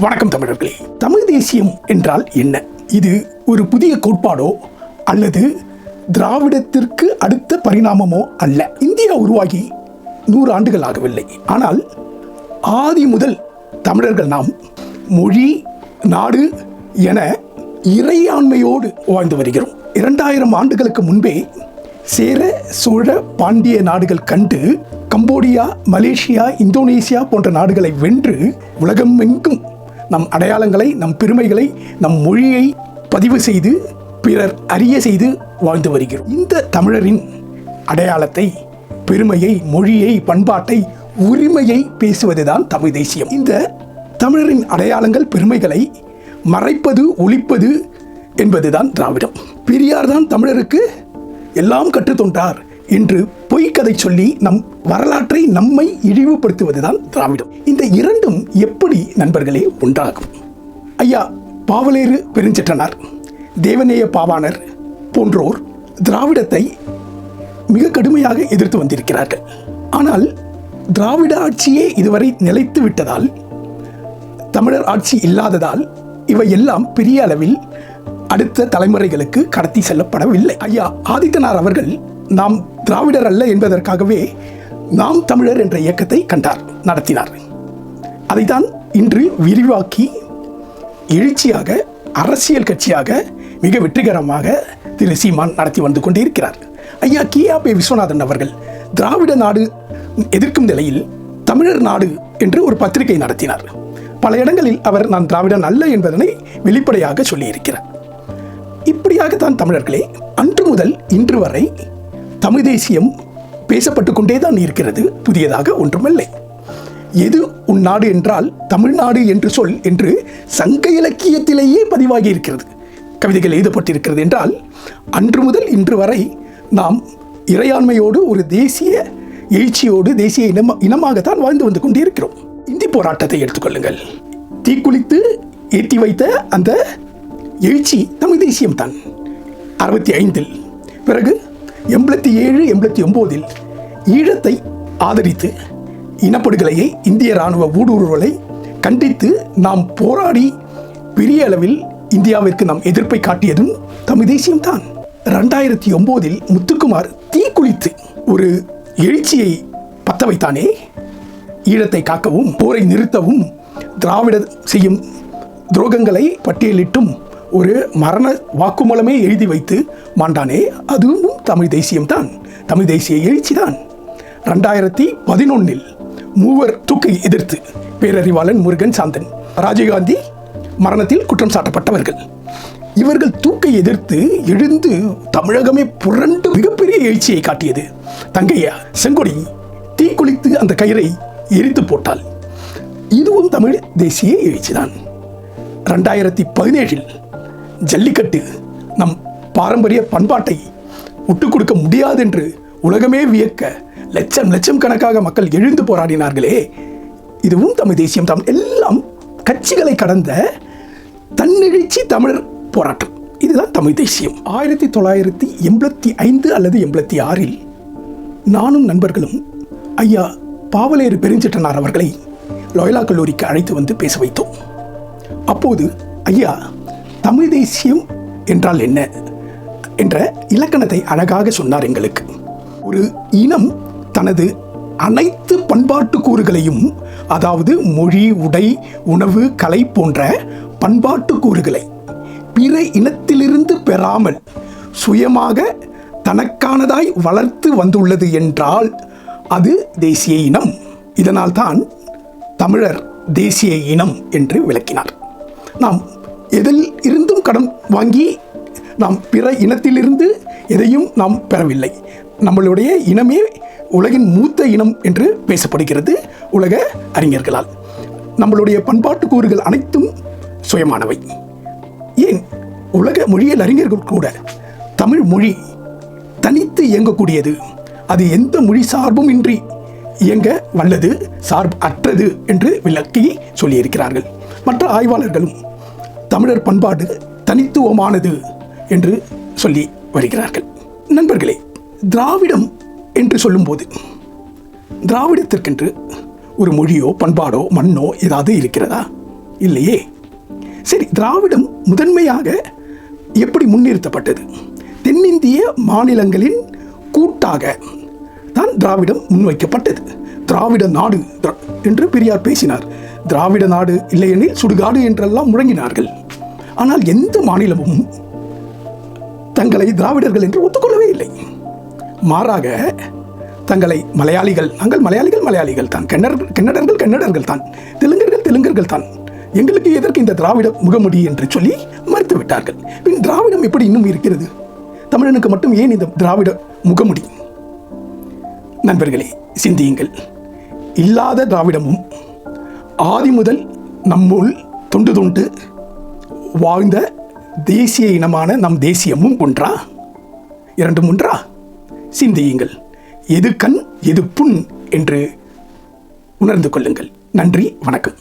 வணக்கம் தமிழர்களே. தமிழ் தேசியம் என்றால் என்ன? இது ஒரு புதிய கோட்பாடோ அல்லது திராவிடத்திற்கு அடுத்த பரிணாமமோ அல்ல. இந்தியா உருவாகி நூறு ஆண்டுகள் ஆகவில்லை. ஆனால் ஆதி முதல் தமிழர்கள் நாம் மொழி நாடு என இறையாண்மையோடு வாழ்ந்து வருகிறோம். இரண்டாயிரம் ஆண்டுகளுக்கு முன்பே சேர சோழ பாண்டிய நாடுகள் கண்டு கம்போடியா மலேசியா இந்தோனேசியா போன்ற நாடுகளை வென்று உலகம் எங்கும் நம் அடையாளங்களை நம் பெருமைகளை நம் மொழியை பதிவு செய்து பிறர் அறிய செய்து வாழ்ந்து வருகிறோம். இந்த தமிழரின் அடையாளத்தை பெருமையை மொழியை பண்பாட்டை உரிமையை பேசுவதுதான் தமிழ் தேசியம். இந்த தமிழரின் அடையாளங்கள் பெருமைகளை மறைப்பது ஒழிப்பது என்பதுதான் திராவிடம். பெரியார் தான் தமிழருக்கு எல்லாம் கற்றுத்தொண்டார் என்று பொய்க்கதை சொல்லி நம் வரலாற்றை நம்மை இழிவுபடுத்துவதுதான் திராவிடம். இந்த இரண்டும் எப்படி நண்பர்களே உண்டாகும்? ஐயா பாவலேறு பெருஞ்சிற்றனார் தேவநேய பாவாணர் போன்றோர் திராவிடத்தை மிக கடுமையாக எதிர்த்து வந்திருக்கிறார்கள். ஆனால் திராவிட ஆட்சியே இதுவரை நிலைத்து விட்டதால் தமிழர் ஆட்சி இல்லாததால் இவை எல்லாம் பெரிய அளவில் அடுத்த தலைமுறைகளுக்கு கடத்தி செல்லப்படவில்லை. ஐயா ஆதித்தனார் அவர்கள் நாம் திராவிடர் அல்ல என்பதற்காகவே நாம் தமிழர் என்ற இயக்கத்தை கண்டார் நடத்தினார். அதைத்தான் இன்று விரிவாக்கி எழுச்சியாக அரசியல் கட்சியாக மிக வெற்றிகரமாக திரு சீமான் நடத்தி வந்து கொண்டிருக்கிறார். ஐயா கியாபே விஸ்வநாதன் அவர்கள் திராவிட நாடு எதிர்க்கும் நிலையில் தமிழர் நாடு என்று ஒரு பத்திரிகை நடத்தினார். பல இடங்களில் அவர் நான் திராவிடன் அல்ல என்பதனை வெளிப்படையாக சொல்லியிருக்கிறார். இப்படியாகத்தான் தமிழர்களே அன்று முதல் இன்று வரை தமிழ் தேசியம் பேசப்பட்டு கொண்டே தான் இருக்கிறது. புதியதாக ஒன்றுமில்லை. எது உன் நாடு என்றால் தமிழ்நாடு என்று சொல் என்று சங்க இலக்கியத்திலேயே பதிவாகி இருக்கிறது கவிதைகள் எழுதப்பட்டிருக்கிறது என்றால் அன்று முதல் இன்று வரை நாம் இறையாண்மையோடு ஒரு தேசிய எழுச்சியோடு தேசிய இனமா இனமாகத்தான் வாழ்ந்து வந்து கொண்டிருக்கிறோம். இந்தி போராட்டத்தை எடுத்துக்கொள்ளுங்கள். தீக்குளித்து ஏற்றி வைத்த அந்த எழுச்சி தமிழ் தேசியம்தான். அறுபத்தி ஐந்தில் பிறகு எண்பத்தி ஏழு எண்பத்தி ஒம்போதில் ஈழத்தை ஆதரித்து இனப்படுகொலையை இந்திய இராணுவ ஊடுருவலை கண்டித்து நாம் போராடி பெரிய அளவில் இந்தியாவிற்கு நாம் எதிர்ப்பை காட்டியதும் தமிழ் தேசியம்தான். ரெண்டாயிரத்தி ஒம்போதில் முத்துக்குமார் தீக்குளித்து ஒரு எழுச்சியை பத்த வைத்தானே ஈழத்தை காக்கவும் போரை நிறுத்தவும் திராவிட செய்யும் துரோகங்களை பட்டியலிட்டும் ஒரு மரண வாக்குமூலமே எழுதி வைத்து மாண்டானே அதுவும் தமிழ் தேசியம்தான். தமிழ் தேசிய எழுச்சிதான். ரெண்டாயிரத்தி பதினொன்னில் மூவர் தூக்கை எதிர்த்து பேரறிவாளன் முருகன் சாந்தன் ராஜீவ்காந்தி மரணத்தில் குற்றம் சாட்டப்பட்டவர்கள். இவர்கள் தூக்கை எதிர்த்து எழுந்து தமிழகமே புரண்டு மிகப்பெரிய எழுச்சியை காட்டியது. தங்கையா செங்கொடி தீக்குளித்து அந்த கயிறை எரித்து போட்டால் இதுவும் தமிழ் தேசிய எழுச்சிதான். ரெண்டாயிரத்தி பதினேழில் ஜல்லிக்கட்டு. நம் பாரம்பரிய பண்பாட்டை விட்டு கொடுக்க முடியாது என்று உலகமே வியக்க லட்சம் லட்சம் கணக்காக மக்கள் எழுந்து போராடினார்களே. இதுவும் தமிழ் தேசியம் தான் எல்லாம் கட்சிகளை கடந்த தன்னெழுச்சி தமிழர் போராட்டம். இதுதான் தமிழ் தேசியம். ஆயிரத்தி தொள்ளாயிரத்தி எண்பத்தி ஐந்து அல்லது எண்பத்தி ஆறில் நானும் நண்பர்களும் ஐயா பாவலேறு பெருஞ்சிட்டனார் அவர்களை லோயலா கல்லூரிக்கு அழைத்து வந்து பேச வைத்தோம். அப்போது ஐயா தமிழ் தேசியம் என்றால் என்ன என்ற இலக்கணத்தை அழகாக சொன்னார் எங்களுக்கு. ஒரு இனம் தனது அனைத்து பண்பாட்டு கூறுகளையும் அதாவது மொழி உடை உணவு கலை போன்ற பண்பாட்டு கூறுகளை பிற இனத்திலிருந்து பெறாமல் சுயமாக தனக்கானதாய் வளர்த்து வந்துள்ளது என்றால் அது தேசிய இனம். இதனால்தான் தமிழர் தேசிய இனம் என்று விளக்கினார். நாம் எதில் இருந்தும் கடன் வாங்கி நாம் பிற இனத்திலிருந்து எதையும் நாம் பெறவில்லை. நம்மளுடைய இனமே உலகின் மூத்த இனம் என்று பேசப்படுகிறது. உலக அறிஞர்களால். நம்மளுடைய பண்பாட்டு கூறுகள் அனைத்தும் சுயமானவை. ஏன்? உலக மொழியியல் அறிஞர்கள் கூட தமிழ் மொழி தனித்து இயங்கக்கூடியது. அது எந்த மொழி சார்பும் இன்றி இயங்க வல்லது சார்பு அற்றது என்று விளக்கி சொல்லியிருக்கிறார்கள். மற்ற ஆய்வாளர்களும் தமிழர் பண்பாடு தனித்துவமானது என்று சொல்லி வருகிறார்கள். நண்பர்களே திராவிடம் என்று சொல்லும்போது திராவிடத்திற்கென்று ஒரு மொழியோ பண்பாடோ மண்ணோ ஏதாவது இருக்கிறதா? இல்லையே. சரி திராவிடம் முதன்மையாக எப்படி முன்னிறுத்தப்பட்டது? தென்னிந்திய மாநிலங்களின் கூட்டாக தான் திராவிடம் முன்வைக்கப்பட்டது. திராவிட நாடு என்று பெரியார் பேசினார். திராவிட நாடு இல்லையெனில் சுடுகாடு என்றெல்லாம் முழங்கினார்கள். ஆனால் எந்த மாநிலமும் தங்களை திராவிடர்கள் என்று ஒத்துக்கொள்ளவே இல்லை. மாறாக தங்களை மலையாளிகள் நாங்கள் மலையாளிகள் மலையாளிகள் தான். கன்னடர்கள் கன்னடர்கள் கன்னடர்கள் தான். தெலுங்கர்கள் தெலுங்கர்கள் தான். எங்களுக்கு எதற்கு இந்த திராவிட முகமுடி என்று சொல்லி மறுத்து விட்டார்கள் பின் திராவிடம் எப்படி இன்னும் இருக்கிறது? தமிழனுக்கு மட்டும் ஏன் இந்த திராவிட முகமுடி? நண்பர்களே சிந்தியுங்கள். இல்லாத திராவிடமும் ஆதி முதல் நம்முள் தொண்டு தொண்டு வாழ்ந்த தேசிய இனமான நம் தேசியமும் ஒன்றா? இரண்டும் ஒன்றா சிந்தியுங்கள். எது கண் எது புண் என்று உணர்ந்து கொள்ளுங்கள். நன்றி வணக்கம்.